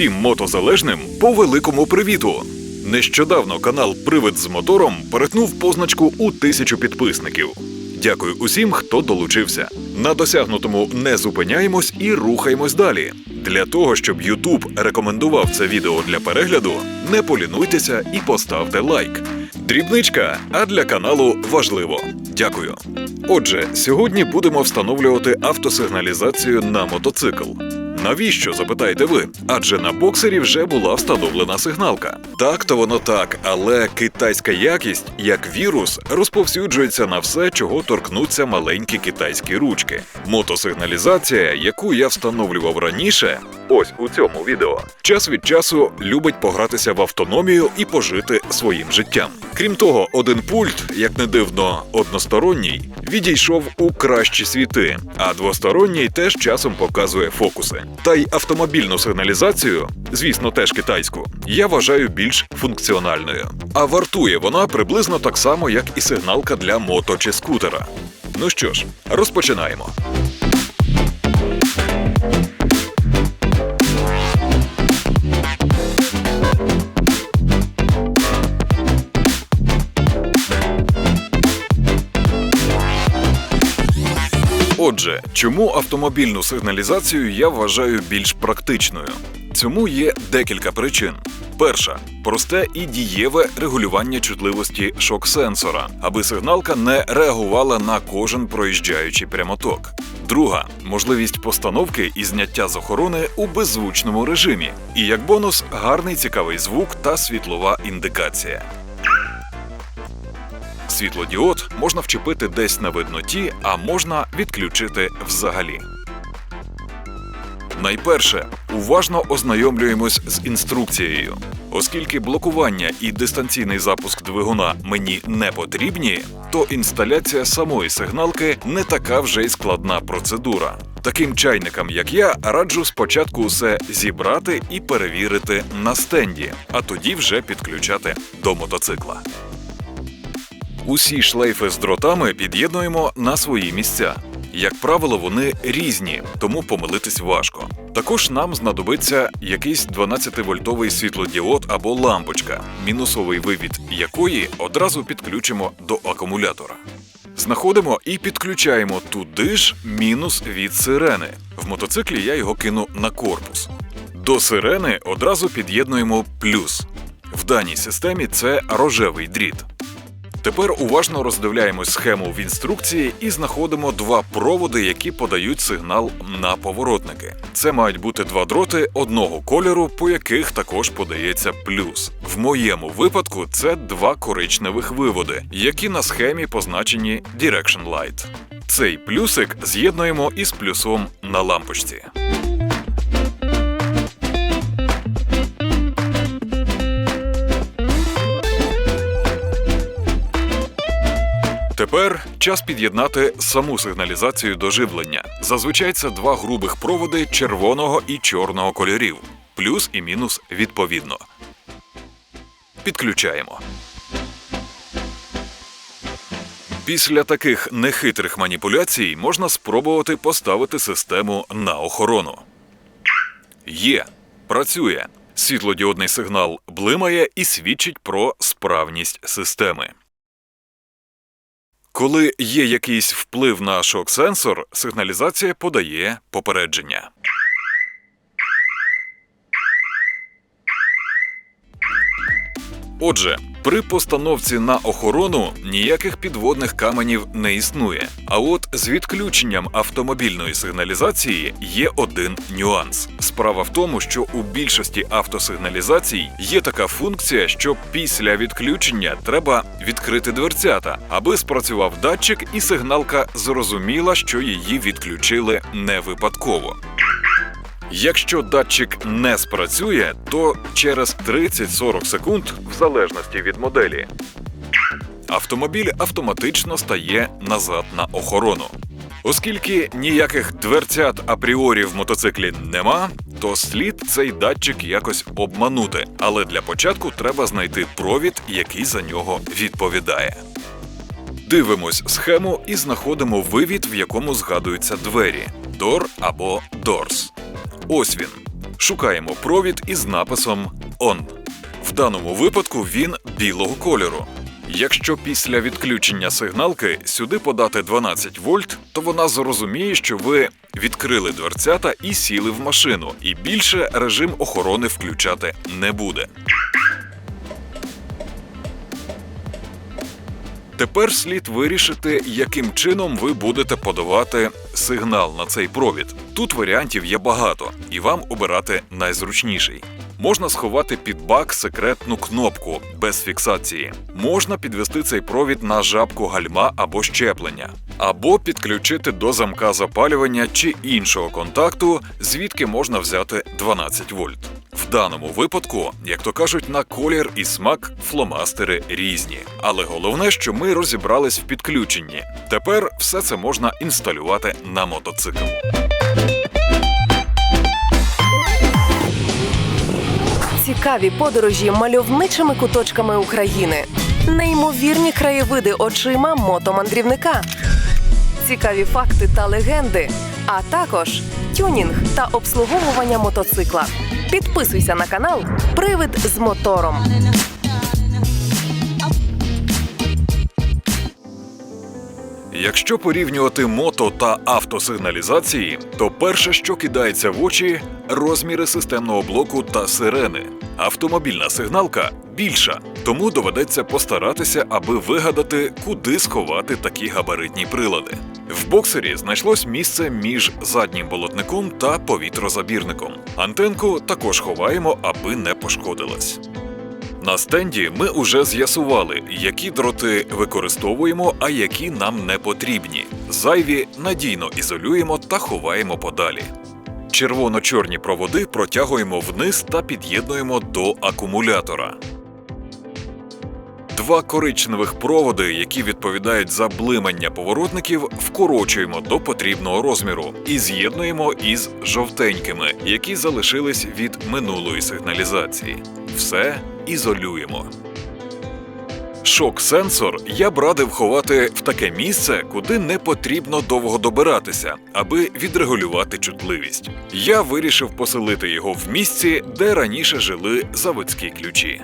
Усім мотозалежним по великому привіту. Нещодавно канал Привид з мотором перетнув позначку у тисячу підписників. Дякую усім, хто долучився. На досягнутому не зупиняємось і рухаємось далі. Для того, щоб YouTube рекомендував це відео для перегляду, не полінуйтеся і поставте лайк. Дрібничка, а для каналу важливо. Дякую. Отже, сьогодні будемо встановлювати автосигналізацію на мотоцикл. Навіщо запитаєте ви? Адже на боксері вже була встановлена сигналка. Так то воно так, але китайська якість, як вірус, розповсюджується на все, чого торкнуться маленькі китайські ручки. Мотосигналізація, яку я встановлював раніше, ось у цьому відео, час від часу любить погратися в автономію і пожити своїм життям. Крім того, один пульт, як не дивно, односторонній, відійшов у кращі світи, а двосторонній теж часом показує фокуси. Та й автомобільну сигналізацію, звісно, теж китайську, я вважаю більш функціональною. А вартує вона приблизно так само, як і сигналка для мото чи скутера. Ну що ж, розпочинаємо. Отже, чому автомобільну сигналізацію я вважаю більш практичною? Цьому є декілька причин. Перша просте і дієве регулювання чутливості шок-сенсора, аби сигналка не реагувала на кожен проїжджаючий прямоток. Друга можливість постановки і зняття з охорони у беззвучному режимі. І як бонус, гарний цікавий звук та світлова індикація. Світлодіод можна вчепити десь на видноті, а можна відключити взагалі. Найперше, уважно ознайомлюємось з інструкцією. Оскільки блокування і дистанційний запуск двигуна мені не потрібні, то інсталяція самої сигналки не така вже й складна процедура. Таким чайникам, як я, раджу спочатку усе зібрати і перевірити на стенді, а тоді вже підключати до мотоцикла. Усі шлейфи з дротами під'єднуємо на свої місця. Як правило, вони різні, тому помилитись важко. Також нам знадобиться якийсь 12-вольтовий світлодіод або лампочка, мінусовий вивід якої одразу підключимо до акумулятора. Знаходимо і підключаємо туди ж мінус від сирени. В мотоциклі я його кину на корпус. До сирени одразу під'єднуємо плюс. В даній системі це рожевий дріт. Тепер уважно роздивляємось схему в інструкції і знаходимо два проводи, які подають сигнал на поворотники. Це мають бути два дроти одного кольору, по яких також подається плюс. В моєму випадку це два коричневих виводи, які на схемі позначені Direction Light. Цей плюсик з'єднуємо із плюсом на лампочці. Тепер час під'єднати саму сигналізацію до живлення. Зазвичай це два грубих проводи червоного і чорного кольорів, плюс і мінус відповідно. Підключаємо. Після таких нехитрих маніпуляцій можна спробувати поставити систему на охорону. Є. Працює. Світлодіодний сигнал блимає і свідчить про справність системи. Коли є якийсь вплив на шок-сенсор, сигналізація подає попередження. Отже, при постановці на охорону ніяких підводних каменів не існує. А от з відключенням автомобільної сигналізації є один нюанс. Справа в тому, що у більшості автосигналізацій є така функція, що після відключення треба відкрити дверцята, аби спрацював датчик, і сигналка зрозуміла, що її відключили не випадково. Якщо датчик не спрацює, то через 30-40 секунд, в залежності від моделі, автомобіль автоматично стає назад на охорону. Оскільки ніяких дверцят апріорі в мотоциклі нема, то слід цей датчик якось обманути. Але для початку треба знайти провід, який за нього відповідає. Дивимось схему і знаходимо вивід, в якому згадуються двері Door або Doors. Ось він. Шукаємо провід із написом ON. В даному випадку він білого кольору. Якщо після відключення сигналки сюди подати 12 вольт, то вона зрозуміє, що ви відкрили дверцята і сіли в машину, і більше режим охорони включати не буде. Тепер слід вирішити, яким чином ви будете подавати сигнал на цей провід. Тут варіантів є багато, і вам обирати найзручніший. Можна сховати під бак секретну кнопку без фіксації. Можна підвести цей провід на жабку гальма або щеплення, або підключити до замка запалювання чи іншого контакту, звідки можна взяти 12 вольт. В даному випадку, як то кажуть, на колір і смак фломастери різні. Але головне, що ми розібрались в підключенні. Тепер все це можна інсталювати на мотоцикл. Цікаві подорожі мальовничими куточками України, неймовірні краєвиди очима мотомандрівника, цікаві факти та легенди, а також тюнінг та обслуговування мотоцикла. Підписуйся на канал Привид з мотором. Якщо порівнювати мото та автосигналізації, то перше, що кидається в очі, розміри системного блоку та сирени. Автомобільна сигналка більша, тому доведеться постаратися, аби вигадати, куди сховати такі габаритні прилади. В боксері знайшлось місце між заднім болотником та повітрозабірником. Антенку також ховаємо, аби не пошкодилась. На стенді ми уже з'ясували, які дроти використовуємо, а які нам не потрібні. Зайві надійно ізолюємо та ховаємо подалі. Червоно-чорні проводи протягуємо вниз та під'єднуємо до акумулятора. Два коричневих проводи, які відповідають за блимання поворотників, вкорочуємо до потрібного розміру і з'єднуємо із жовтенькими, які залишились від минулої сигналізації. Все ізолюємо. Шок-сенсор я б радив ховати в таке місце, куди не потрібно довго добиратися, аби відрегулювати чутливість. Я вирішив поселити його в місці, де раніше жили заводські ключі.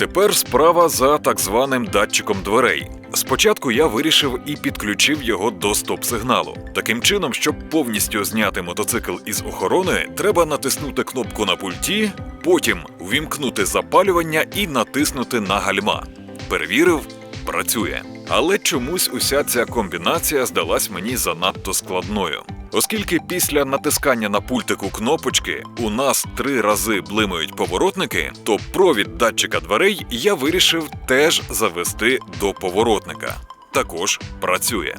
Тепер справа за так званим датчиком дверей. Спочатку я вирішив і підключив його до стоп-сигналу. Таким чином, щоб повністю зняти мотоцикл із охорони, треба натиснути кнопку на пульті, потім увімкнути запалювання і натиснути на гальма. Перевірив, працює. Але чомусь уся ця комбінація здалась мені занадто складною. Оскільки після натискання на пультику кнопочки у нас три рази блимають поворотники, то провід датчика дверей я вирішив теж завести до поворотника. Також працює.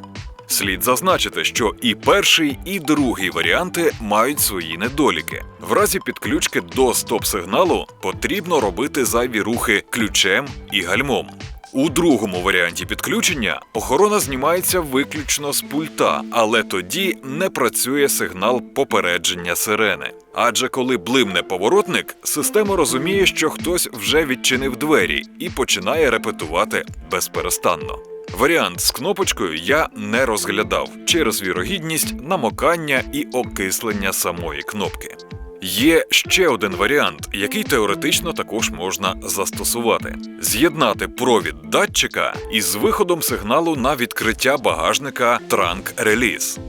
Слід зазначити, що і перший, і другий варіанти мають свої недоліки. В разі підключки до стоп-сигналу потрібно робити зайві рухи ключем і гальмом. У другому варіанті підключення охорона знімається виключно з пульта, але тоді не працює сигнал попередження сирени. Адже коли блимне поворотник, система розуміє, що хтось вже відчинив двері і починає репетувати безперестанно. Варіант з кнопочкою я не розглядав через вірогідність намокання і окислення самої кнопки. Є ще один варіант, який теоретично також можна застосувати: з'єднати провід датчика із виходом сигналу на відкриття багажника Trunk Release.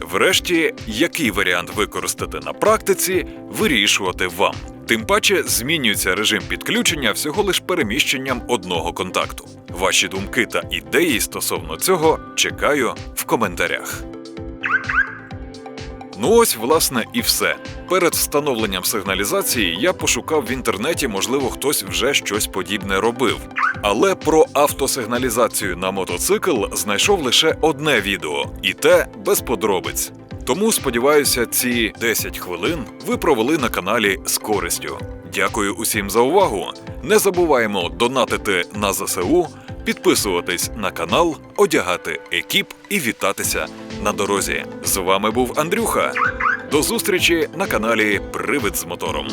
Врешті, який варіант використати на практиці, вирішувати вам. Тим паче змінюється режим підключення всього лиш переміщенням одного контакту. Ваші думки та ідеї стосовно цього чекаю в коментарях. Ну ось, власне, і все. Перед встановленням сигналізації я пошукав в інтернеті, можливо, хтось вже щось подібне робив. Але про автосигналізацію на мотоцикл знайшов лише одне відео, і те без подробиць. Тому сподіваюся, ці 10 хвилин ви провели на каналі з користю. Дякую усім за увагу. Не забуваємо донатити на ЗСУ, підписуватись на канал, одягати екіп і вітатися на дорозі. З вами був Андрюха. До зустрічі на каналі Привид з мотором.